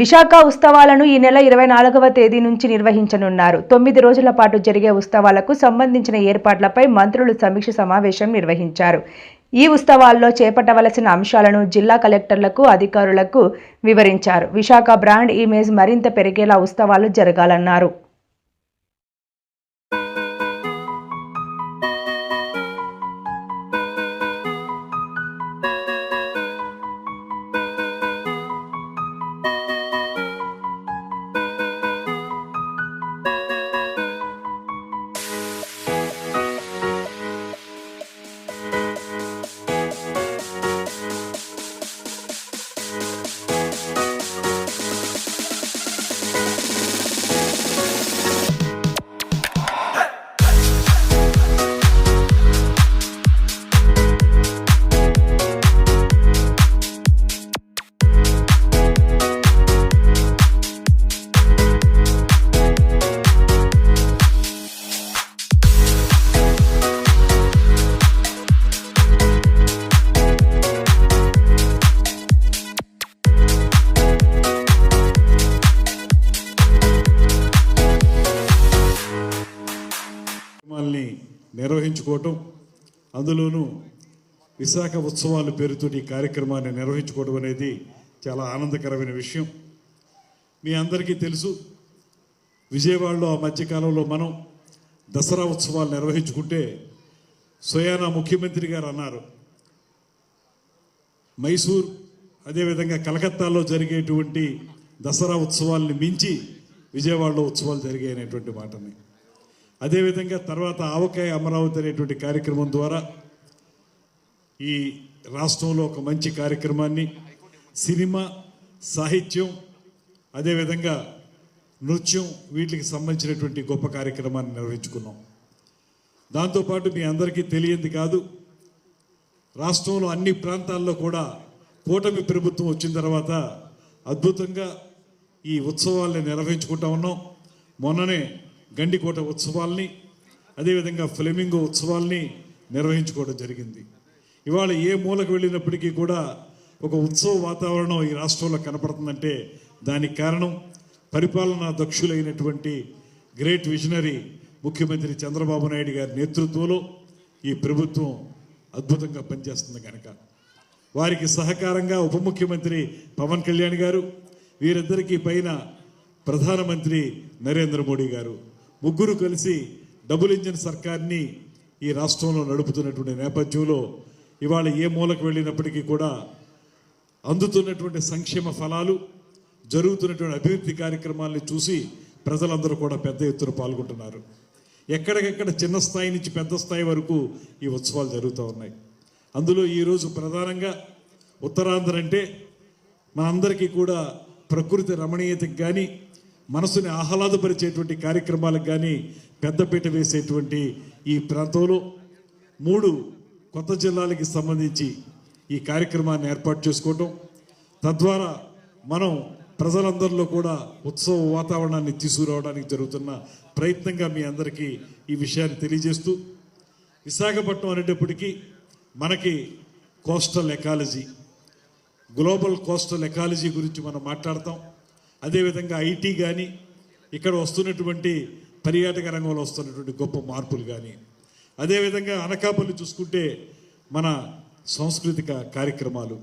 విశాఖ ఉత్సవాలను ఈ నెల ఇరవై నాలుగవ తేదీ నుంచి నిర్వహించనున్నారు. తొమ్మిది రోజుల పాటు జరిగే ఉత్సవాలకు సంబంధించిన ఏర్పాట్లపై మంత్రులు సమీక్ష సమావేశం నిర్వహించారు. ఈ ఉత్సవాల్లో చేపట్టవలసిన అంశాలను జిల్లా కలెక్టర్లకు అధికారులకు వివరించారు. విశాఖ బ్రాండ్ ఇమేజ్ మరింత పెరిగేలా ఉత్సవాలు జరగాలన్నారు. నిర్వహించుకోవటం అందులోనూ విశాఖ ఉత్సవాల పేరుతో ఈ కార్యక్రమాన్ని నిర్వహించుకోవడం అనేది చాలా ఆనందకరమైన విషయం. మీ అందరికీ తెలుసు విజయవాడలో ఆ మధ్యకాలంలో మనం దసరా ఉత్సవాలు నిర్వహించుకుంటే స్వయానా ముఖ్యమంత్రి గారు అన్నారు. మైసూర్ అదేవిధంగా కలకత్తాలో జరిగేటువంటి దసరా ఉత్సవాల్ని మించి విజయవాడలో ఉత్సవాలు జరిగాయనేటువంటి మాటని. అదేవిధంగా తర్వాత ఆవకాయ అమరావతి అనేటువంటి కార్యక్రమం ద్వారా ఈ రాష్ట్రంలో ఒక మంచి కార్యక్రమాన్ని సినిమా సాహిత్యం అదేవిధంగా నృత్యం వీటికి సంబంధించినటువంటి గొప్ప కార్యక్రమాన్ని నిర్వహించుకున్నాం. దాంతోపాటు మీ అందరికీ తెలియంది కాదు రాష్ట్రంలో అన్ని ప్రాంతాల్లో కూడా కూటమి ప్రభుత్వం వచ్చిన తర్వాత అద్భుతంగా ఈ ఉత్సవాల్ని నిర్వహించుకుంటా ఉన్నాం. మొన్ననే గండికోట ఉత్సవాల్ని అదేవిధంగా ఫ్లెమింగో ఉత్సవాల్ని నిర్వహించుకోవడం జరిగింది. ఇవాళ ఏ మూలకు వెళ్ళినప్పటికీ కూడా ఒక ఉత్సవ వాతావరణం ఈ రాష్ట్రంలో కనపడుతుందంటే దానికి కారణం పరిపాలనా దక్షులైనటువంటి గ్రేట్ విజనరీ ముఖ్యమంత్రి చంద్రబాబు నాయుడు గారి నేతృత్వంలో ఈ ప్రభుత్వం అద్భుతంగా పనిచేస్తుంది కనుక వారికి సహకారంగా ఉప ముఖ్యమంత్రి పవన్ కళ్యాణ్ గారు వీరిద్దరికీ పైన ప్రధానమంత్రి నరేంద్ర మోడీ గారు ముగ్గురు కలిసి డబుల్ ఇంజిన్ సర్కార్ని ఈ రాష్ట్రంలో నడుపుతున్నటువంటి నేపథ్యంలో ఇవాళ ఏ మూలకు వెళ్ళినప్పటికీ కూడా అందుతున్నటువంటి సంక్షేమ ఫలాలు జరుగుతున్నటువంటి అభివృద్ధి కార్యక్రమాల్ని చూసి ప్రజలందరూ కూడా పెద్ద ఎత్తున పాల్గొంటున్నారు. ఎక్కడికెక్కడ చిన్న స్థాయి నుంచి పెద్ద స్థాయి వరకు ఈ ఉత్సవాలు జరుగుతూ ఉన్నాయి. అందులో ఈరోజు ప్రధానంగా ఉత్తరాంధ్ర అంటే మనందరికీ కూడా ప్రకృతి రమణీయతకు కానీ మనసుని ఆహ్లాదపరిచేటువంటి కార్యక్రమాలకు కానీ పెద్దపీట వేసేటువంటి ఈ ప్రాంతంలో మూడు కొత్త జిల్లాలకి సంబంధించి ఈ కార్యక్రమాన్ని ఏర్పాటు చేసుకోవటం. తద్వారా మనం ప్రజలందరిలో కూడా ఉత్సవ వాతావరణాన్ని తీసుకురావడానికి జరుగుతున్న ప్రయత్నంగా మీ అందరికీ ఈ విషయాన్ని తెలియజేస్తూ విశాఖపట్నం అనేటప్పటికీ మనకి coastal ecology global coastal ecology గురించి మనం మాట్లాడతాం. అదేవిధంగా ఐటీ కానీ ఇక్కడ వస్తున్నటువంటి పర్యాటక రంగంలో వస్తున్నటువంటి గొప్ప మార్పులు కానీ అదేవిధంగా అనకాపల్లి చూసుకుంటే మన సాంస్కృతిక కార్యక్రమాలు.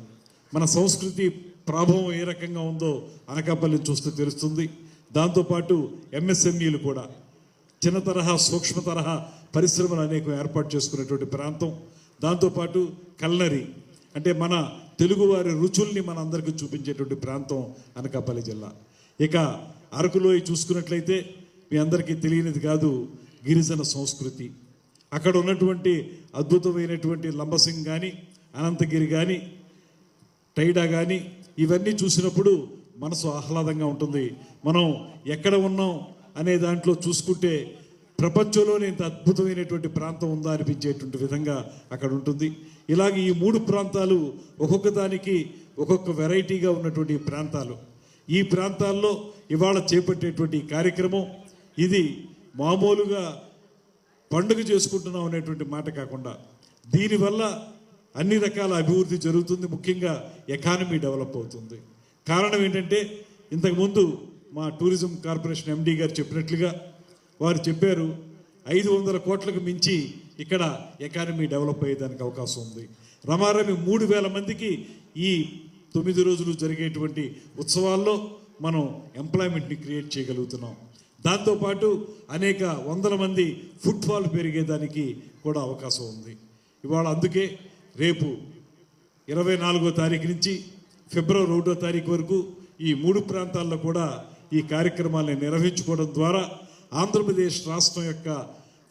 మన సంస్కృతి ప్రభావం ఏ రకంగా ఉందో అనకాపల్లిని చూస్తే తెలుస్తుంది. దాంతోపాటు ఎంఎస్ఎంఈలు కూడా. చిన్న తరహా సూక్ష్మ తరహా పరిశ్రమలు అనేకం ఏర్పాటు చేసుకున్నటువంటి ప్రాంతం. దాంతోపాటు కల్నరీ. అంటే మన తెలుగువారి రుచుల్ని మన అందరికీ చూపించేటువంటి ప్రాంతం అనకాపల్లి జిల్లా. ఇక అరకులో చూసుకున్నట్లయితే మీ అందరికీ తెలియనిది కాదు గిరిజన సంస్కృతి. అక్కడ ఉన్నటువంటి అద్భుతమైనటువంటి లంబసింగ్ కానీ అనంతగిరి కానీ టైడా కానీ ఇవన్నీ చూసినప్పుడు మనసు ఆహ్లాదంగా ఉంటుంది. మనం ఎక్కడ ఉన్నాం అనే దాంట్లో చూసుకుంటే ప్రపంచంలోనే ఇంత అద్భుతమైనటువంటి ప్రాంతం ఉందా అనిపించేటువంటి విధంగా అక్కడ ఉంటుంది. ఇలాగే ఈ మూడు ప్రాంతాలు ఒక్కొక్క దానికి ఒక్కొక్క వెరైటీగా ఉన్నటువంటి ప్రాంతాలు. ఈ ప్రాంతాల్లో ఇవాళ చేపట్టేటువంటి కార్యక్రమం ఇది మామూలుగా పండుగ చేసుకుంటున్నాం అనేటువంటి మాట కాకుండా దీనివల్ల అన్ని రకాల అభివృద్ధి జరుగుతుంది. ముఖ్యంగా ఎకానమీ డెవలప్ అవుతుంది. కారణం ఏంటంటే ఇంతకుముందు మా టూరిజం కార్పొరేషన్ ఎండీ గారు చెప్పినట్లుగా వారు చెప్పారు ఐదు వందల కోట్లకు మించి ఇక్కడ ఎకానమీ డెవలప్ అయ్యేదానికి అవకాశం ఉంది. రమారమి మూడు వేల మందికి ఈ తొమ్మిది రోజులు జరిగేటువంటి ఉత్సవాల్లో మనం ఎంప్లాయ్మెంట్ని క్రియేట్ చేయగలుగుతున్నాం. దాంతోపాటు అనేక వందల మంది ఫుట్ఫాల్ పెరిగేదానికి కూడా అవకాశం ఉంది. ఇవాళ అందుకే రేపు ఇరవై నాలుగో తారీఖు నుంచి ఫిబ్రవరి ఒకటో తారీఖు వరకు ఈ మూడు ప్రాంతాల్లో కూడా ఈ కార్యక్రమాలను నిర్వహించుకోవడం ద్వారా ఆంధ్రప్రదేశ్ రాష్ట్రం యొక్క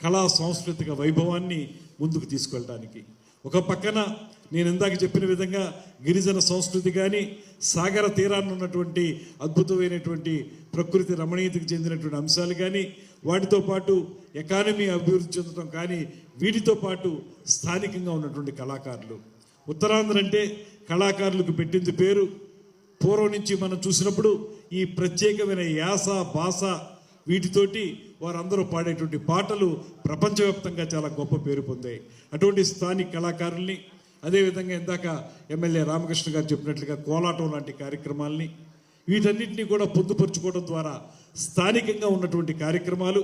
కళా సాంస్కృతిక వైభవాన్ని ముందుకు తీసుకెళ్ళడానికి. ఒక పక్కన నేను ఇందాక చెప్పిన విధంగా గిరిజన సంస్కృతి కానీ సాగర తీరాన్ని ఉన్నటువంటి అద్భుతమైనటువంటి ప్రకృతి రమణీయతకు చెందినటువంటి అంశాలు కానీ వాటితో పాటు ఎకానమీ అభివృద్ధి చెందడం కానీ వీటితో పాటు స్థానికంగా ఉన్నటువంటి కళాకారులు. ఉత్తరాంధ్ర అంటే కళాకారులకు పెట్టింది పేరు. పూర్వం నుంచి మనం చూసినప్పుడు ఈ ప్రత్యేకమైన యాస భాష వీటితోటి వారందరూ పాడేటువంటి పాటలు ప్రపంచవ్యాప్తంగా చాలా గొప్ప పేరు పొందాయి. అటువంటి స్థానిక కళాకారుల్ని అదేవిధంగా ఇందాక ఎమ్మెల్యే రామకృష్ణ గారు చెప్పినట్లుగా కోలాటం లాంటి కార్యక్రమాల్ని వీటన్నిటిని కూడా పొందుపరుచుకోవడం ద్వారా స్థానికంగా ఉన్నటువంటి కార్యక్రమాలు